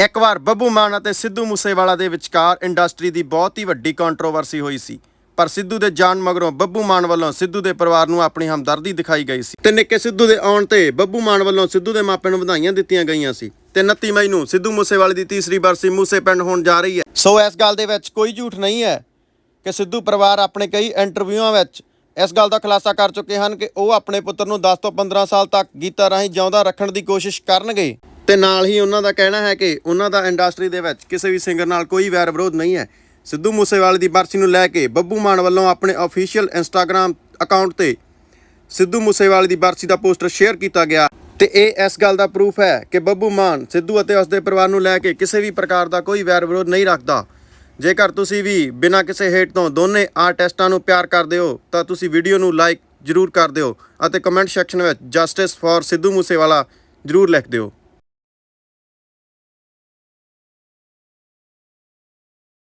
ਇੱਕ ਵਾਰ ਬੱਬੂ ਮਾਨ ਅਤੇ ਸਿੱਧੂ ਮੂਸੇਵਾਲਾ ਦੇ ਵਿਚਕਾਰ ਇੰਡਸਟਰੀ ਦੀ ਬਹੁਤ ਹੀ ਵੱਡੀ ਕੰਟਰੋਵਰਸੀ ਹੋਈ ਸੀ। ਪਰ ਸਿੱਧੂ ਦੇ ਜਾਣ ਮਗਰੋਂ ਬੱਬੂ ਮਾਨ ਵੱਲੋਂ ਸਿੱਧੂ ਦੇ ਪਰਿਵਾਰ ਨੂੰ ਆਪਣੀ ਹਮਦਰਦੀ ਦਿਖਾਈ ਗਈ ਸੀ। ਤੇ ਨਿੱਕੇ ਸਿੱਧੂ ਦੇ ਆਉਣ ਤੇ ਬੱਬੂ ਮਾਨ ਵੱਲੋਂ ਸਿੱਧੂ ਦੇ ਮਾਪਿਆਂ ਨੂੰ ਵਧਾਈਆਂ ਦਿੱਤੀਆਂ ਗਈਆਂ ਸੀ। ਤੇ 29 ਮਈ ਨੂੰ ਸਿੱਧੂ ਮੂਸੇਵਾਲੇ ਦੀ ਤੀਸਰੀ ਬਰਸੀ ਮੂਸੇ ਪਿੰਡ ਹੋਣ ਜਾ ਰਹੀ ਹੈ। ਸੋ ਇਸ ਗੱਲ ਦੇ ਵਿੱਚ ਕੋਈ ਝੂਠ ਨਹੀਂ ਹੈ ਕਿ ਸਿੱਧੂ ਪਰਿਵਾਰ ਆਪਣੇ ਕਈ ਇੰਟਰਵਿਊਆਂ ਵਿੱਚ ਇਸ ਗੱਲ ਦਾ ਖੁਲਾਸਾ ਕਰ ਚੁੱਕੇ ਹਨ ਕਿ ਉਹ ਆਪਣੇ ਪੁੱਤਰ ਨੂੰ 10 ਤੋਂ 15 ਸਾਲ ਤੱਕ ਗੀਤਾਂ ਰਾਹੀਂ ਜਿਉਂਦਾ ਰੱਖਣ ਦੀ ਕੋਸ਼ਿਸ਼ ਕਰਨਗੇ। ਤੇ ਨਾਲ ਹੀ ਉਹਨਾਂ ਦਾ ਕਹਿਣਾ ਹੈ ਕਿ ਉਹਨਾਂ ਦਾ ਇੰਡਸਟਰੀ ਦੇ ਵਿੱਚ ਕਿਸੇ ਵੀ ਸਿੰਗਰ ਨਾਲ ਕੋਈ ਵੈਰ ਵਿਰੋਧ ਨਹੀਂ ਹੈ। ਸਿੱਧੂ ਮੂਸੇਵਾਲੇ ਦੀ ਬਰਸੀ ਨੂੰ ਲੈ ਕੇ ਬੱਬੂ ਮਾਨ ਵੱਲੋਂ ਆਪਣੇ ਅਫੀਸ਼ੀਅਲ ਇੰਸਟਾਗ੍ਰam ਅਕਾਊਂਟ ਤੇ ਸਿੱਧੂ ਮੂਸੇਵਾਲੇ ਦੀ ਬਰਸੀ ਦਾ ਪੋਸਟਰ ਸ਼ੇਅਰ ਕੀਤਾ ਗਿਆ। ਤੇ ਇਹ ਇਸ ਗੱਲ ਦਾ ਪ੍ਰੂਫ ਹੈ ਕਿ ਬੱਬੂ ਮਾਨ ਸਿੱਧੂ ਅਤੇ ਉਸਦੇ ਪਰਿਵਾਰ ਨੂੰ ਲੈ ਕੇ ਕਿਸੇ ਵੀ ਪ੍ਰਕਾਰ ਦਾ ਕੋਈ ਵੈਰ ਵਿਰੋਧ ਨਹੀਂ ਰੱਖਦਾ। ਜੇਕਰ ਤੁਸੀਂ ਵੀ ਬਿਨਾਂ ਕਿਸੇ ਹੇਟ ਤੋਂ ਦੋਨੇ ਆਰਟਿਸਟਾਂ ਨੂੰ ਪਿਆਰ ਕਰਦੇ ਹੋ, ਤਾਂ ਤੁਸੀਂ ਵੀਡੀਓ ਨੂੰ ਲਾਈਕ ਜ਼ਰੂਰ ਕਰ ਦਿਓ ਅਤੇ ਕਮੈਂਟ ਸੈਕਸ਼ਨ ਵਿੱਚ ਜਸਟਿਸ ਫॉर ਸਿੱਧੂ ਮੂਸੇਵਾਲਾ ਜ਼ਰੂਰ ਲਿਖ ਦਿਓ।